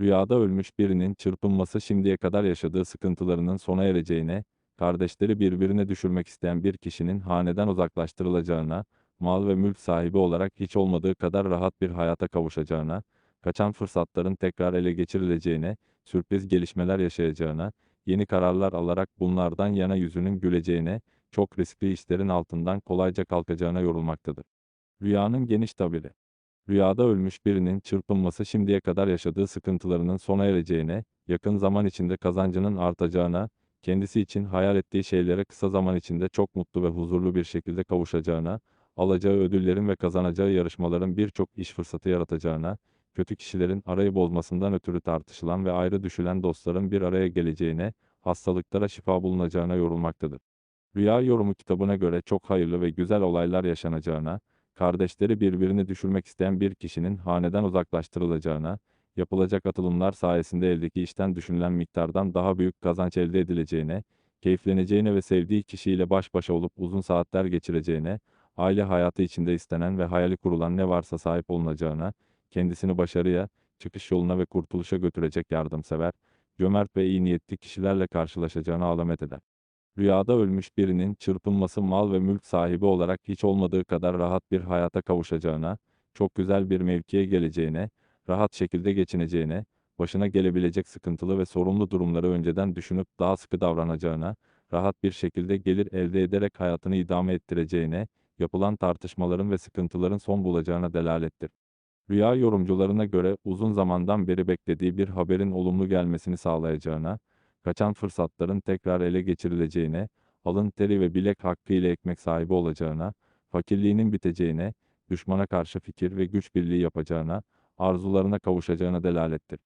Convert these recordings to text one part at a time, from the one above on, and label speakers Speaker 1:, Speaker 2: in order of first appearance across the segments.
Speaker 1: Rüyada ölmüş birinin çırpınması şimdiye kadar yaşadığı sıkıntılarının sona ereceğine, kardeşleri birbirine düşürmek isteyen bir kişinin haneden uzaklaştırılacağına, mal ve mülk sahibi olarak hiç olmadığı kadar rahat bir hayata kavuşacağına, kaçan fırsatların tekrar ele geçirileceğine, sürpriz gelişmeler yaşayacağına, yeni kararlar alarak bunlardan yana yüzünün güleceğine, çok riskli işlerin altından kolayca kalkacağına yorulmaktadır. Rüyanın geniş tabiri Rüyada ölmüş birinin çırpınması şimdiye kadar yaşadığı sıkıntılarının sona ereceğine, yakın zaman içinde kazancının artacağına, kendisi için hayal ettiği şeylere kısa zaman içinde çok mutlu ve huzurlu bir şekilde kavuşacağına, alacağı ödüllerin ve kazanacağı yarışmaların birçok iş fırsatı yaratacağına, kötü kişilerin arayı bozmasından ötürü tartışılan ve ayrı düşülen dostların bir araya geleceğine, hastalıklara şifa bulunacağına yorulmaktadır. Rüya yorumu kitabına göre çok hayırlı ve güzel olaylar yaşanacağına, kardeşleri birbirini düşürmek isteyen bir kişinin haneden uzaklaştırılacağına, yapılacak atılımlar sayesinde eldeki işten düşünülen miktardan daha büyük kazanç elde edileceğine, keyifleneceğine ve sevdiği kişiyle baş başa olup uzun saatler geçireceğine, aile hayatı içinde istenen ve hayali kurulan ne varsa sahip olunacağına, kendisini başarıya, çıkış yoluna ve kurtuluşa götürecek yardımsever, cömert ve iyi niyetli kişilerle karşılaşacağına alamet eder. Rüyada ölmüş birinin çırpınması mal ve mülk sahibi olarak hiç olmadığı kadar rahat bir hayata kavuşacağına, çok güzel bir mevkiye geleceğine, rahat şekilde geçineceğine, başına gelebilecek sıkıntılı ve sorumlu durumları önceden düşünüp daha sıkı davranacağına, rahat bir şekilde gelir elde ederek hayatını idame ettireceğine, yapılan tartışmaların ve sıkıntıların son bulacağına delalettir. Rüya yorumcularına göre uzun zamandan beri beklediği bir haberin olumlu gelmesini sağlayacağına, kaçan fırsatların tekrar ele geçirileceğine, alın teri ve bilek hakkı ile ekmek sahibi olacağına, fakirliğinin biteceğine, düşmana karşı fikir ve güç birliği yapacağına, arzularına kavuşacağına delalettir.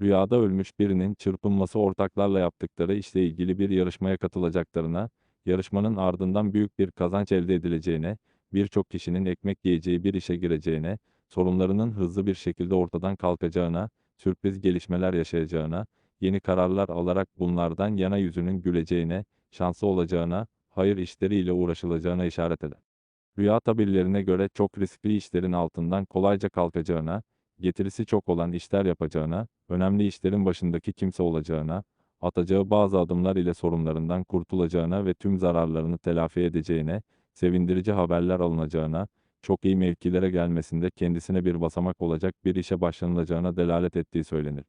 Speaker 1: Rüyada ölmüş birinin çırpınması ortaklarla yaptıkları işle ilgili bir yarışmaya katılacaklarına, yarışmanın ardından büyük bir kazanç elde edileceğine, birçok kişinin ekmek yiyeceği bir işe gireceğine, sorunlarının hızlı bir şekilde ortadan kalkacağına, sürpriz gelişmeler yaşayacağına, yeni kararlar alarak bunlardan yana yüzünün güleceğine, şanslı olacağına, hayır işleriyle uğraşılacağına işaret eder. Rüya tabirlerine göre çok riskli işlerin altından kolayca kalkacağına, getirisi çok olan işler yapacağına, önemli işlerin başındaki kimse olacağına, atacağı bazı adımlar ile sorunlarından kurtulacağına ve tüm zararlarını telafi edeceğine, sevindirici haberler alınacağına, çok iyi mevkilere gelmesinde kendisine bir basamak olacak bir işe başlanılacağına delalet ettiği söylenir.